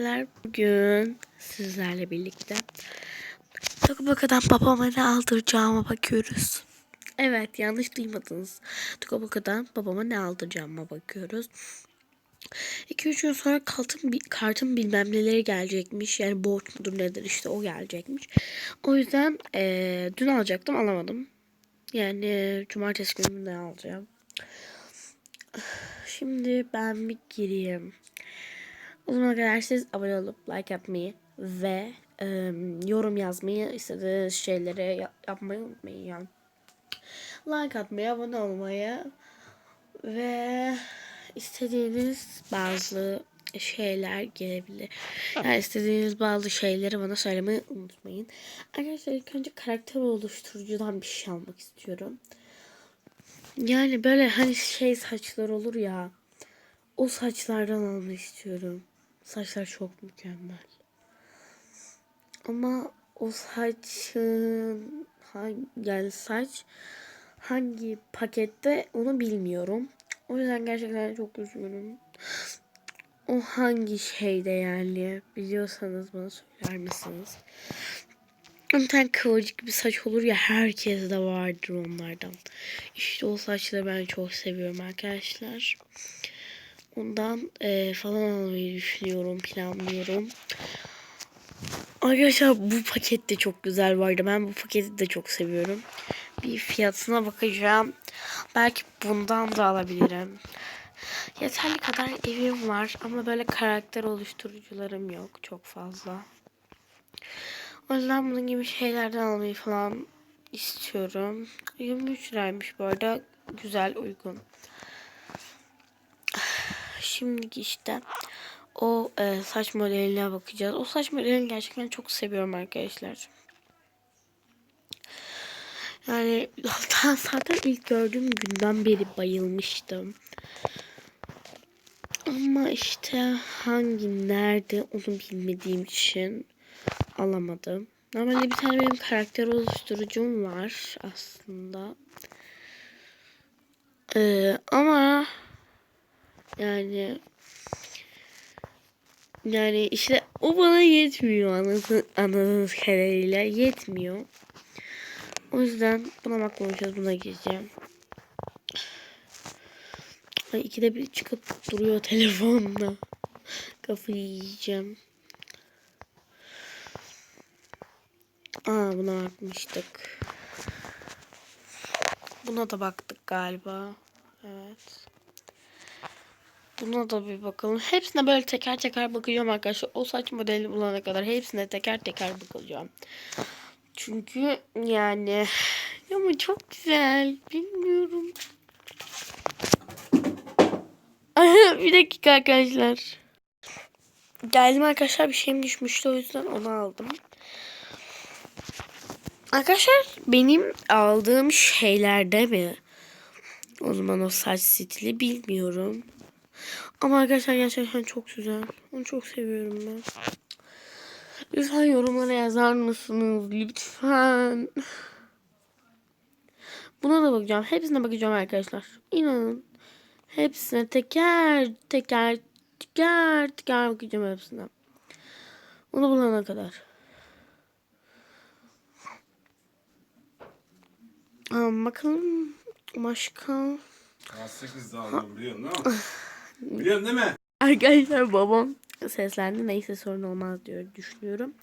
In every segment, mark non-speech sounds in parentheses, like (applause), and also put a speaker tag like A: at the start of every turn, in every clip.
A: arkadaşlar. Bugün sizlerle birlikte Tokabaka'dan babama ne aldıracağıma bakıyoruz. Evet yanlış duymadınız. Tokabaka'dan babama ne aldıracağıma bakıyoruz. 2-3 gün sonra kartın, kartın bilmem neleri gelecekmiş. Yani borç mudur nedir işte o gelecekmiş. O yüzden eee, dün alacaktım alamadım. Yani cumartesi günü de alacağım. Şimdi ben bir gireyim. O zamana kadar siz abone olup like yapmayı ve e, yorum yazmayı istediğiniz şeylere ya- yapmayı unutmayın yani. Like atmayı, abone olmayı ve istediğiniz bazı şeyler gelebilir. Yani istediğiniz bazı şeyleri bana söylemeyi unutmayın. Arkadaşlar ilk önce karakter oluşturucudan bir şey almak istiyorum. Yani böyle hani şey saçlar olur ya. O saçlardan almak istiyorum. Saçlar çok mükemmel. Ama o saçın hangi, yani saç hangi pakette onu bilmiyorum. O yüzden gerçekten çok üzgünüm. O hangi şeyde yani biliyorsanız bana söyler misiniz? Bir tane kıvırcık bir saç olur ya herkes de vardır onlardan. İşte o saçları ben çok seviyorum arkadaşlar. Ondan eee, falan almayı düşünüyorum, planlıyorum. Arkadaşlar bu paket de çok güzel vardı. Ben bu paketi de çok seviyorum. Bir fiyatına bakacağım. Belki bundan da alabilirim. Yeterli kadar evim var ama böyle karakter oluşturucularım yok çok fazla. O yüzden bunun gibi şeylerden almayı falan istiyorum. 23 liraymış bu arada. Güzel, uygun. Şimdi işte o e, saç modeline bakacağız. O saç modelini gerçekten çok seviyorum arkadaşlar. Yani (laughs) zaten, zaten ilk gördüğüm günden beri bayılmıştım. Ama işte hangi nerede onu bilmediğim için alamadım. Normalde bir tane benim karakter oluşturucum var aslında. Ee, ama yani yani işte o bana yetmiyor anladığınız, anladığınız kadarıyla yetmiyor. O yüzden buna bakmayacağız buna gireceğim. Ay ikide bir çıkıp duruyor (laughs) telefonla. Kafayı yiyeceğim. Aa buna bakmıştık. Buna da baktık galiba. Evet. Buna da bir bakalım. Hepsine böyle teker teker bakacağım arkadaşlar. O saç modeli bulana kadar hepsine teker teker bakacağım. Çünkü yani ama çok güzel. Bilmiyorum. (laughs) bir dakika arkadaşlar. Geldim arkadaşlar bir şeyim düşmüştü o yüzden onu aldım. Arkadaşlar benim aldığım şeylerde mi? O zaman o saç stili bilmiyorum. Ama arkadaşlar gerçekten çok güzel. Onu çok seviyorum ben. Lütfen yorumlara yazar mısınız? Lütfen. Buna da bakacağım. Hepsine bakacağım arkadaşlar. İnanın. Hepsine teker teker teker teker bakacağım hepsine. Onu bulana kadar. Aa, bakalım başka.
B: Hasta kız da aldım biliyorsun değil mi? (laughs) biliyorsun değil mi?
A: Arkadaşlar babam seslendi. Neyse sorun olmaz diyor düşünüyorum.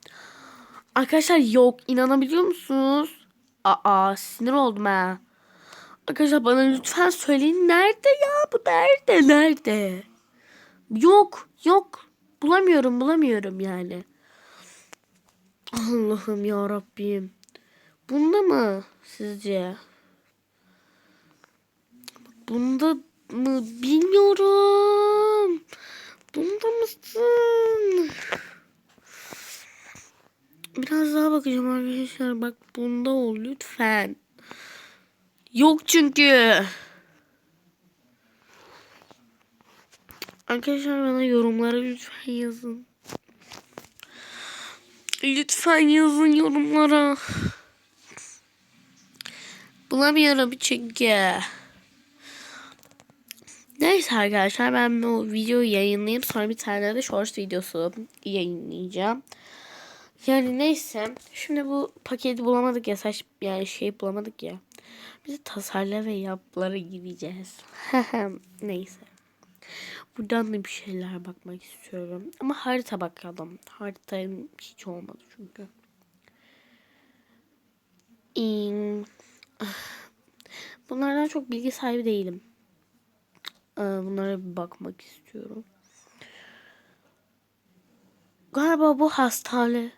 A: Arkadaşlar yok inanabiliyor musunuz? Aa sinir oldum ha. Arkadaşlar bana lütfen söyleyin nerede ya bu nerede nerede? Yok yok bulamıyorum bulamıyorum yani. Allah'ım ya Rabbim. Bunda mı sizce? Bunda mı bilmiyorum. Bunda mısın? Biraz daha bakacağım arkadaşlar. Bak bunda ol lütfen. Yok çünkü. Arkadaşlar bana yorumlara lütfen yazın. Lütfen yazın yorumlara. Bulamıyorum çünkü. Neyse arkadaşlar ben bu videoyu yayınlayayım. Sonra bir tane de short videosu yayınlayacağım. Yani neyse. Şimdi bu paketi bulamadık ya. Saç yani şey bulamadık ya. Biz de tasarla ve yaplara gideceğiz. (laughs) neyse. Buradan da bir şeyler bakmak istiyorum. Ama harita bakalım. Harita hiç olmadı çünkü. İn- Bunlardan çok bilgi sahibi değilim. Ee, Bunlara bir bakmak istiyorum. Galiba bu hastane.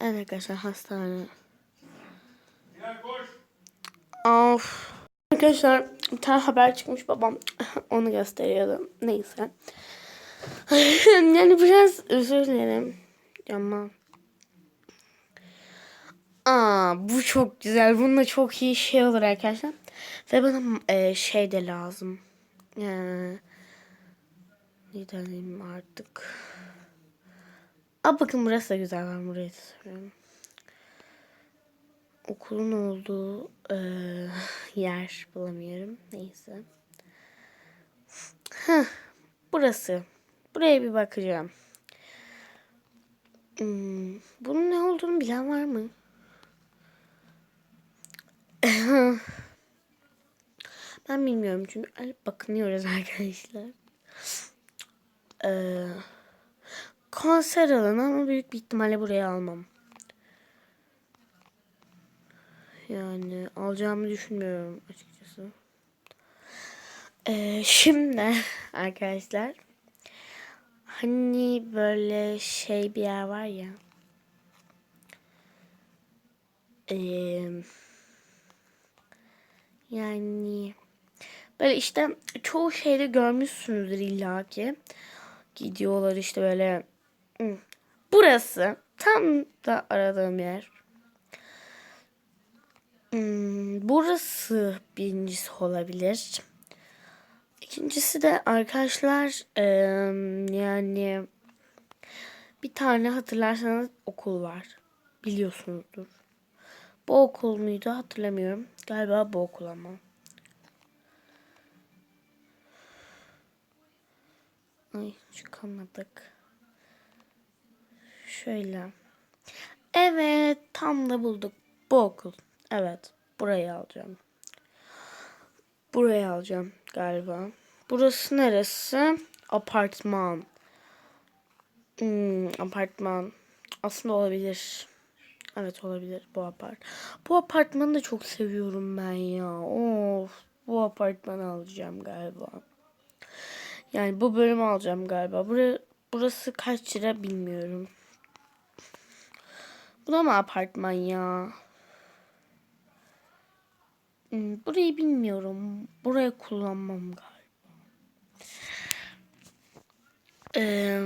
A: Evet arkadaşlar hastane. Of. Arkadaşlar bir tane haber çıkmış babam (laughs) onu gösteriyordu. Neyse. (laughs) yani biraz özür dilerim. Ama Aa bu çok güzel. Bununla çok iyi şey olur arkadaşlar. Ve bana e, şey de lazım. Yani ne artık. Aa bakın burası da güzel. Ben burayı da. Okulun olduğu e, yer bulamıyorum. Neyse. Heh, burası. Buraya bir bakacağım. Hmm, bunun ne olduğunu bilen var mı? (laughs) ben bilmiyorum çünkü bakınıyoruz (laughs) arkadaşlar. Ee, konser alanı ama büyük bir ihtimalle buraya almam. Yani alacağımı düşünmüyorum açıkçası. Ee, şimdi (laughs) arkadaşlar hani böyle şey bir yer var ya. Ee, yani böyle işte çoğu şeyde görmüşsünüzdür illaki. Gidiyorlar işte böyle. Burası tam da aradığım yer. Burası birincisi olabilir. İkincisi de arkadaşlar yani bir tane hatırlarsanız okul var. Biliyorsunuzdur. Bu okul muydu hatırlamıyorum. Galiba bu okul ama. Ay çıkamadık. Şöyle. Evet tam da bulduk. Bu okul. Evet burayı alacağım. Burayı alacağım galiba. Burası neresi? Apartman. Hmm, apartman. Aslında olabilir. Evet olabilir bu apart. Bu apartmanı da çok seviyorum ben ya. Of. Bu apartmanı alacağım galiba. Yani bu bölümü alacağım galiba. Bura, burası kaç lira bilmiyorum. Bu da mı apartman ya? Hmm, Burayı bilmiyorum. Burayı kullanmam galiba. Ee,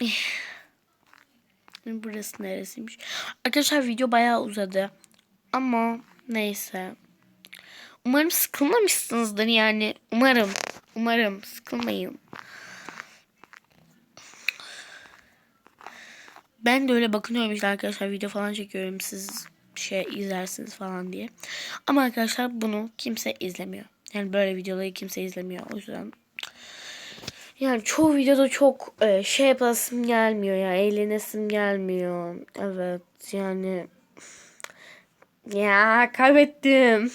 A: (laughs) burası neresiymiş? Arkadaşlar video bayağı uzadı. Ama neyse. Umarım sıkılmamışsınızdır yani. Umarım. Umarım sıkılmayın. Ben de öyle bakınıyorum işte arkadaşlar video falan çekiyorum siz şey izlersiniz falan diye. Ama arkadaşlar bunu kimse izlemiyor. Yani böyle videoları kimse izlemiyor. O yüzden yani çoğu videoda çok e, şey yapasım gelmiyor ya. Eğlenesim gelmiyor. Evet yani ya kaybettim.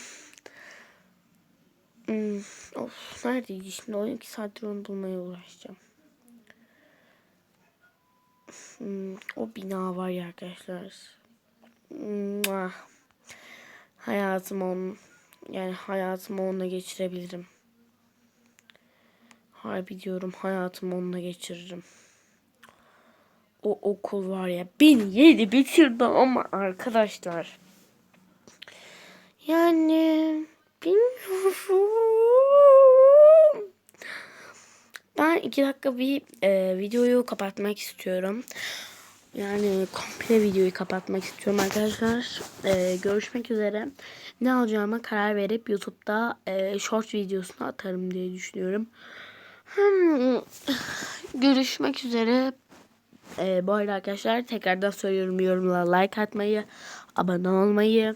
A: Hmm, of neredeydi şimdi 12 saattir onu bulmaya uğraşacağım. Hmm, o bina var ya arkadaşlar. Mua. Hayatımı onun yani hayatımı onunla geçirebilirim. Harbi diyorum hayatımı onunla geçiririm. O okul var ya beni yedi bitirdi ama arkadaşlar. Yani bilmiyorum. Ben iki dakika bir e, videoyu kapatmak istiyorum. Yani komple videoyu kapatmak istiyorum arkadaşlar. E, görüşmek üzere. Ne alacağıma karar verip YouTube'da e, short videosunu atarım diye düşünüyorum. Hmm, görüşmek üzere. E, bu arada arkadaşlar tekrardan söylüyorum yorumlara like atmayı, abone olmayı,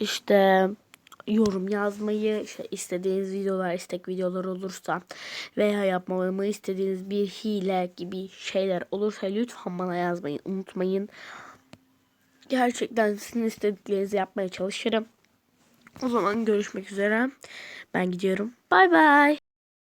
A: işte yorum yazmayı, işte istediğiniz videolar, istek videolar olursa veya yapmamı istediğiniz bir hile gibi şeyler olursa lütfen bana yazmayı unutmayın. Gerçekten sizin istediklerinizi yapmaya çalışırım. O zaman görüşmek üzere. Ben gidiyorum. Bay bay.